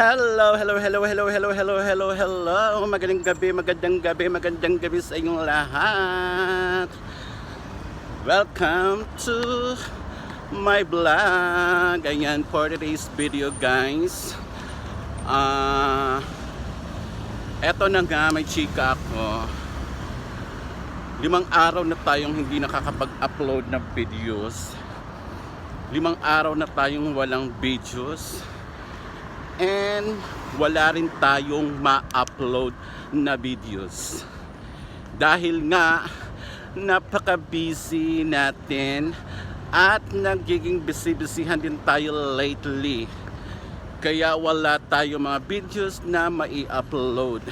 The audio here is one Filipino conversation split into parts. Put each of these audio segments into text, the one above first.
Hello, hello, hello, hello, hello, hello, hello, hello. Magandang gabi, magandang gabi, magandang gabi sa inyong lahat. Welcome to my vlog. Ayan, for today's video, guys. Ah, eto na nga, may chika ako. Limang araw na tayong hindi nakakapag-upload ng videos. Limang araw na tayong walang videos and wala rin tayong ma-upload na videos. Dahil nga napaka-busy natin at nagiging busy-busyhan din tayo lately. Kaya wala tayo mga videos na mai-upload.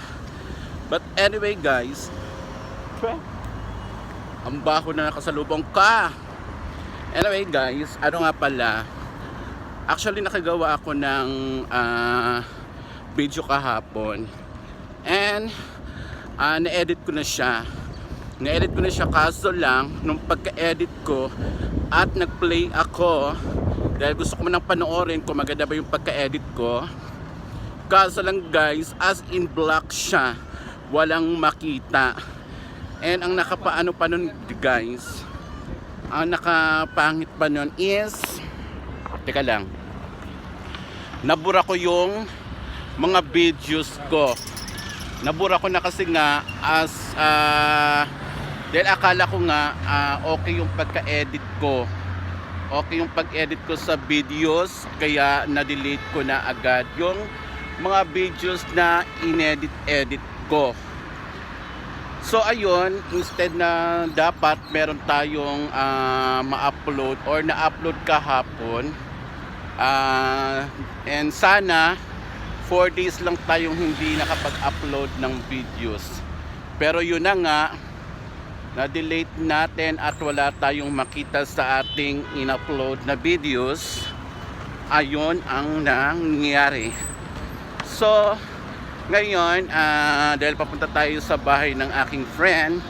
But anyway guys, ang baho na nakasalubong ka. Anyway guys, ano nga pala, Actually, nakagawa ako ng ah, video kahapon. And, ah, na-edit ko na siya. Na-edit ko na siya kaso lang, nung pagka-edit ko at nag-play ako, dahil gusto ko manang panoorin kung maganda ba yung pagka-edit ko. Kaso lang guys, as in black siya. Walang makita. And ang nakapaano pa nun guys, ang nakapangit pa nun is, teka lang, nabura ko yung mga videos ko. Nabura ko na kasi nga as ah, dahil akala ko nga ah, okay yung pagka-edit ko. Okay yung pag-edit ko sa videos kaya na-delete ko na agad yung mga videos na inedit-edit ko. So ayun, instead na dapat meron tayong ah, ma-upload or na-upload kahapon, Ah, and sana 4 days lang tayong hindi nakapag-upload ng videos. Pero yun na nga, na-delete natin at wala tayong makita sa ating in-upload na videos. Ayun ang nangyari. So, ngayon, ah, dahil papunta tayo sa bahay ng aking friend,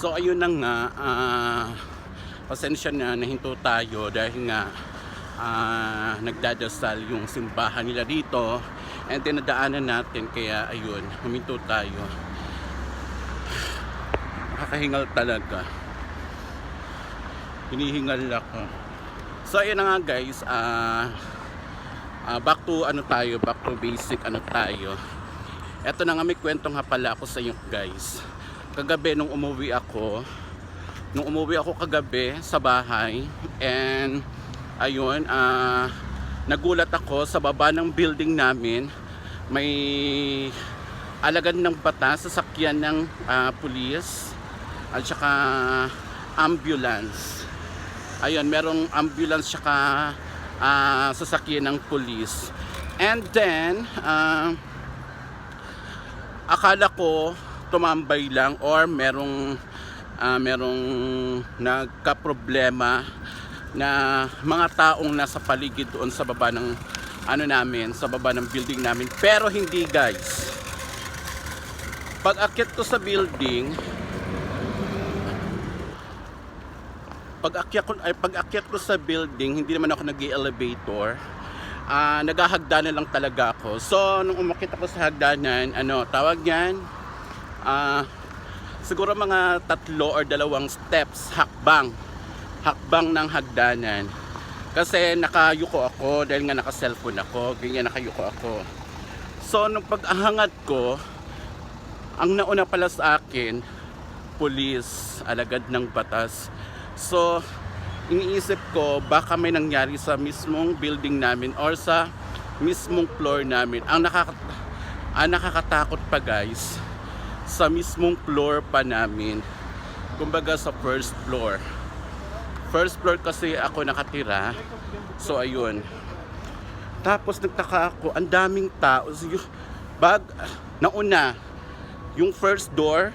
So ayun na nga, ah, pasensya na nahinto tayo dahil nga ah, nagdadasal yung simbahan nila dito and tinadaanan natin kaya ayun, huminto tayo. Nakakahingal talaga. Hinihingal ako. So ayun na nga guys, ah, ah, back to ano tayo, back to basic ano tayo. Eto na nga may kwento nga ako sa inyo guys kagabi nung umuwi ako nung umuwi ako kagabi sa bahay and ayun ah nagulat ako sa baba ng building namin. May alagad ng bata sa sakyan ng ah, pulis at saka ambulance. Ayun merong ambulance saka ah, sasakyan ng pulis. And then ah, akala ko tumambay lang or merong ah, merong nagka-problema na mga taong nasa paligid doon sa baba ng ano namin, sa baba ng building namin. Pero hindi guys. Pag akyat ko sa building, pag akyat ko, ay, pag akyat ko sa building, hindi naman ako nag-elevator. Ah, naghahagdanan lang talaga ako. So, nung umakyat ako sa hagdanan, ano, tawag yan, ah siguro mga tatlo or dalawang steps hakbang. Hakbang ng hagdanan. Kasi nakayuko ako dahil nga naka-cellphone ako ganyan nakayuko ako. So nung pag-ahangat ko ang nauna pala sa akin pulis alagad ng batas. So iniisip ko baka may nangyari sa mismong building namin or sa mismong floor namin. Ang nakaka ang nakakatakot pa guys sa mismong floor pa namin. Kumbaga sa first floor. First floor kasi ako nakatira. So ayun. Tapos nagtaka ako, ang daming tao. So, yung bag, nauna, yung first door,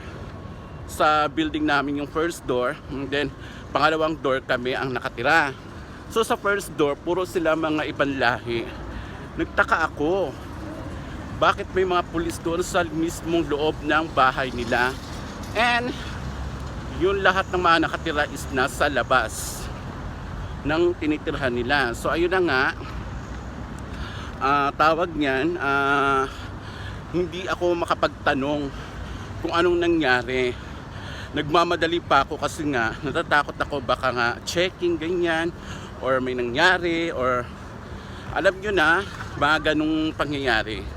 sa building namin yung first door. And then, pangalawang door kami ang nakatira. So sa first door, puro sila mga ibang lahi. Nagtaka ako, bakit may mga pulis doon sa mismong loob ng bahay nila? And yung lahat ng mga nakatira is nasa labas ng tinitirhan nila. So ayun na nga, ah, tawag niyan, ah, hindi ako makapagtanong kung anong nangyari. Nagmamadali pa ako kasi nga natatakot ako baka nga checking ganyan or may nangyari or alam nyo na mga ganong pangyayari.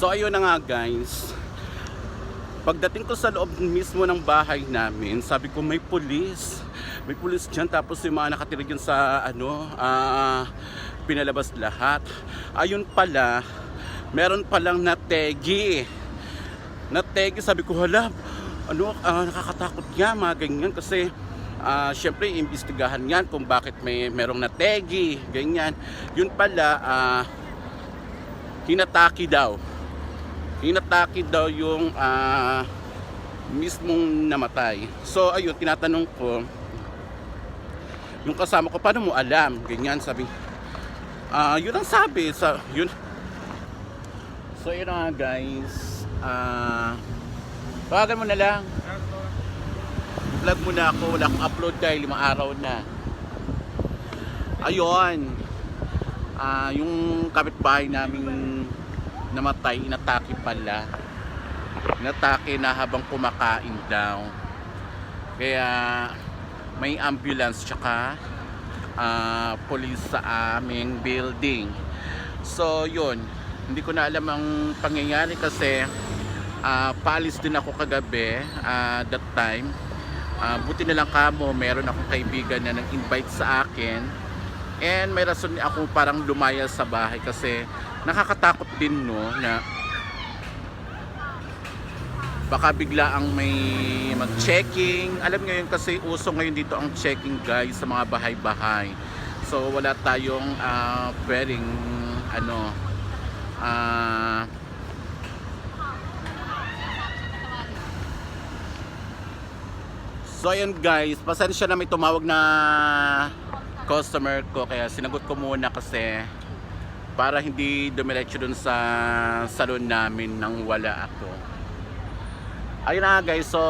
So ayun na nga guys. Pagdating ko sa loob mismo ng bahay namin, sabi ko may pulis. May pulis dyan tapos yung mga nakatira dyan sa ano, ah, pinalabas lahat. Ayun pala, meron palang nategi. Nategi, sabi ko hala, ano, ah, nakakatakot nga mga ganyan kasi ah, syempre imbestigahan yan kung bakit may merong nategi, ganyan. Yun pala, ah, hinataki daw hinatake daw yung ah, mismong namatay. So ayun, tinatanong ko yung kasama ko, paano mo alam? Ganyan, sabi. Ah, yun ang sabi sa yun. So yun nga guys. Ah, tawagan mo na lang. Vlog mo na ako, wala akong upload dahil limang araw na. Ayun. Ah, yung kapitbahay naming namatay, inatake pala. Inatake na habang kumakain daw. Kaya may ambulance tsaka ah, police sa aming building. So yun, hindi ko na alam ang pangyayari kasi ah, paalis din ako kagabi ah, that time. Ah, buti na lang kamo, meron akong kaibigan na nag-invite sa akin. And may rason ako parang lumaya sa bahay kasi nakakatakot din no na baka bigla ang may mag-checking. Alam ngayon kasi uso ngayon dito ang checking guys sa mga bahay-bahay. So wala tayong uh, pwedeng ano ah So ayun guys, pasensya na may tumawag na customer ko kaya sinagot ko muna kasi para hindi dumiretso dun sa salon namin nang wala ako. Ayun na guys, so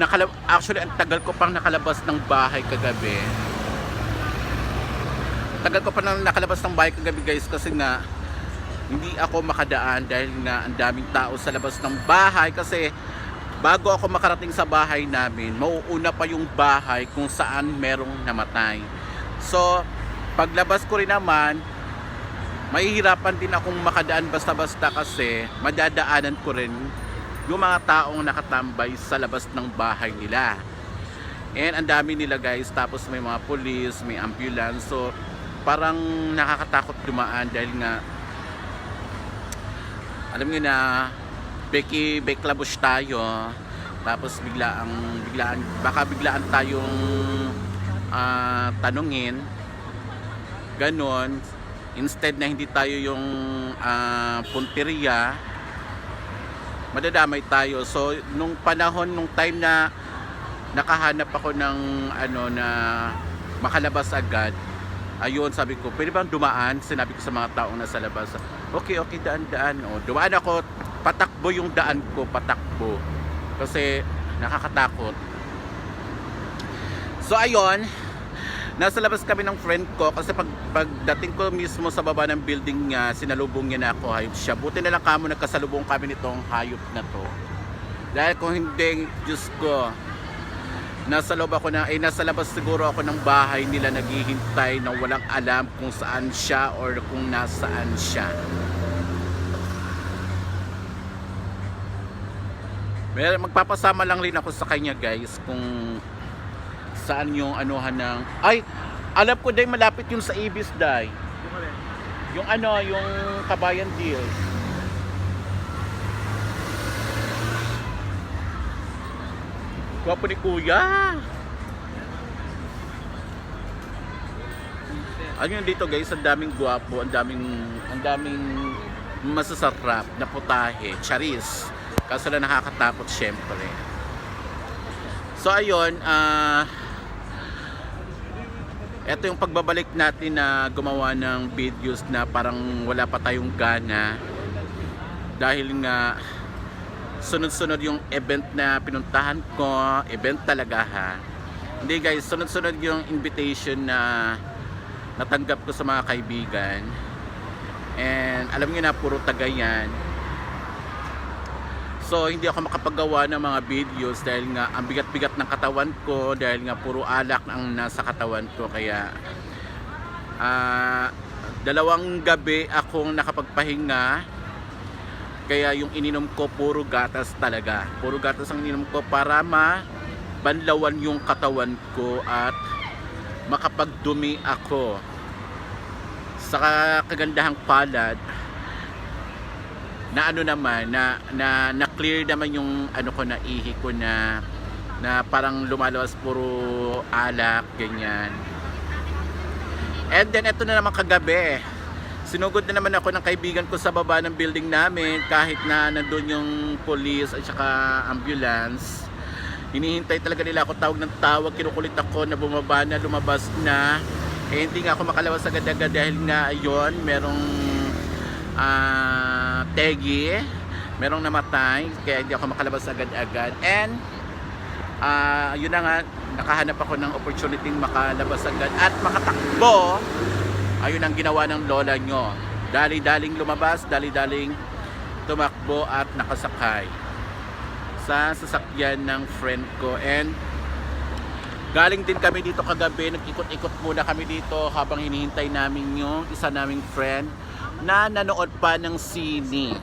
nakala actually ang tagal ko pang nakalabas ng bahay kagabi. Tagal ko pa nang nakalabas ng bahay kagabi guys kasi nga hindi ako makadaan dahil nga ang daming tao sa labas ng bahay kasi bago ako makarating sa bahay namin, mauuna pa yung bahay kung saan merong namatay. So, paglabas ko rin naman, mahihirapan din akong makadaan basta-basta kasi madadaanan ko rin yung mga taong nakatambay sa labas ng bahay nila. And ang dami nila guys, tapos may mga police, may ambulance. So, parang nakakatakot dumaan dahil nga alam niyo na Becky Beklabush tayo tapos bigla ang biglaan baka biglaan tayong ah, tanungin ganon instead na hindi tayo yung ah, punteriya madadamay tayo. So nung panahon nung time na nakahanap ako ng ano na makalabas agad ayun sabi ko pwede bang dumaan? Sinabi ko sa mga taong nasa labas okay okay daan daan o dumaan ako patakbo yung daan ko patakbo. Kasi nakakatakot. So ayun nasa labas kami ng friend ko kasi pag, pagdating ko mismo sa baba ng building niya sinalubong niya na ako hayop siya. Buti na lang kamo nagkasalubong kami nitong hayop na to. Dahil kung hindi Diyos ko nasa loob ako na eh nasa labas siguro ako ng bahay nila naghihintay na walang alam kung saan siya or kung nasaan siya. Mer magpapasama lang rin ako sa kanya guys kung saan yung anuhan ng ay alam ko dahil malapit yung sa Ibis Day yung ano yung Kabayan Deal Gwapo ni Kuya Ayun dito guys, ang daming gwapo, ang daming ang daming masasarap na putahe, charis. Kaso lang nakakatakot syempre. So ayun, ah ito yung pagbabalik natin na gumawa ng videos na parang wala pa tayong gana dahil nga sunod-sunod yung event na pinuntahan ko, event talaga ha. Hindi guys, sunod-sunod yung invitation na natanggap ko sa mga kaibigan. And alam niyo na puro taga yan. So hindi ako makapagawa ng mga videos dahil nga ang bigat-bigat ng katawan ko dahil nga puro alak ang nasa katawan ko kaya ah dalawang gabi akong nakapagpahinga kaya yung ininom ko puro gatas talaga. Puro gatas ang ininom ko para mabanlawan yung katawan ko at makapagdumi ako. Sa kagandahang palad na ano naman na na na clear naman yung ano ko na ihi ko na na parang lumalabas puro alak ganyan. And then ito na naman kagabi. Sinugod na naman ako ng kaibigan ko sa baba ng building namin kahit na nandun yung police at saka ambulance. Hinihintay talaga nila ako tawag ng tawag, kinukulit ako na bumaba na, lumabas na. Eh hindi nga ako makalabas agad-agad dahil nga ayun, merong ah tegi, merong namatay kaya hindi ako makalabas agad-agad. And ah yun na nga, nakahanap ako ng opportunity makalabas agad at makatakbo. Ayun ang ginawa ng lola nyo. Dali-daling lumabas dali-daling tumakbo at nakasakay sa sasakyan ng friend ko. And galing din kami dito kagabi. Nagikot-ikot muna kami dito habang hinihintay namin yung isa naming friend na nanood pa ng sine.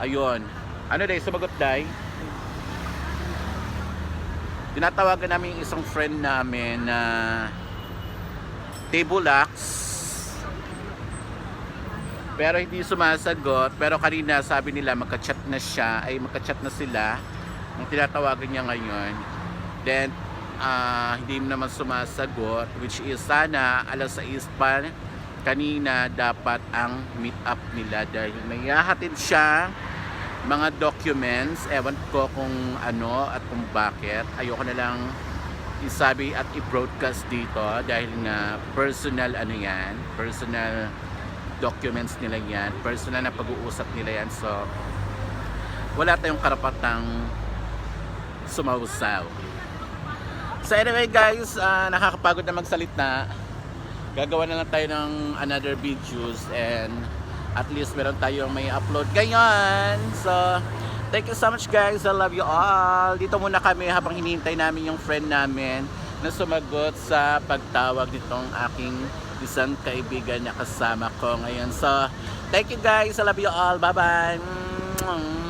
Ayun. Ano day sumagot day? Tinatawagan namin isang friend namin na Tabulax pero hindi sumasagot. Pero kanina sabi nila magka-chat na siya. Ay magka-chat na sila. Ang tinatawagan niya ngayon. Then ah, hindi naman sumasagot. Which is sana alas 6 pa kanina dapat ang meet up nila dahil may hahatid siya mga documents. Ewan ko kung ano at kung bakit. Ayoko na lang isabi at i-broadcast dito dahil nga personal ano yan personal documents nila yan personal na pag-uusap nila yan. So wala tayong karapatang sumausaw. So anyway guys ah, nakakapagod na magsalita gagawa na lang tayo ng another videos and at least meron tayong may upload ngayon. So thank you so much guys. I love you all. Dito muna kami habang hinihintay namin yung friend namin na sumagot sa pagtawag nitong aking isang kaibigan na kasama ko ngayon. So thank you guys. I love you all. Bye bye